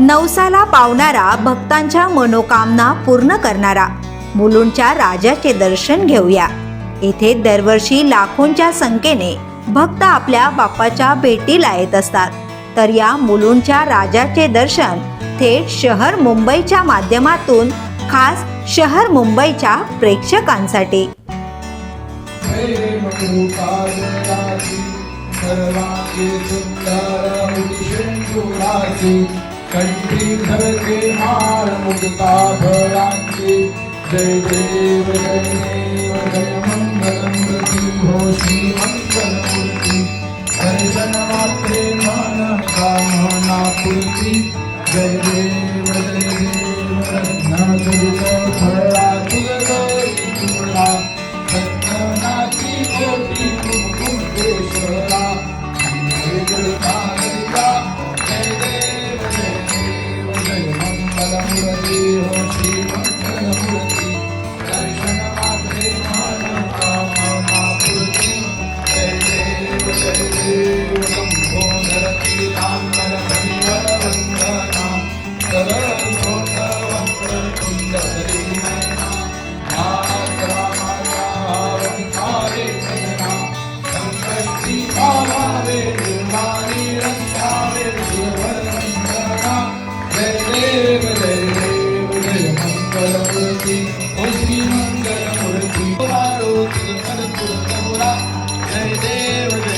नवसाला पावणारा भक्तांच्या मनोकामना पूर्ण करणारा मुलुंडच्या राजाचे दर्शन घेऊया. येथे दरवर्षी लाखोंच्या संख्येने भक्त आपल्या बाप्पाच्या भेटीला येत असतात. तर या मुलुंडच्या राजाचे दर्शन थेट शहर मुंबईच्या माध्यमातून खास शहर मुंबईच्या प्रेक्षकांसाठी. प्रेमरूपादयासी सर्वांगे सुंदर उदिशंकुरासी कंठी धरके माळ मुक्ता फळांची जय देव जय देव जय मंगलम प्रति हो श्री मंगलमूर्ती दर्शन मात्रे मान कामना पूर्ती. जय देव जय देव रत्नाचरित फळा जय देव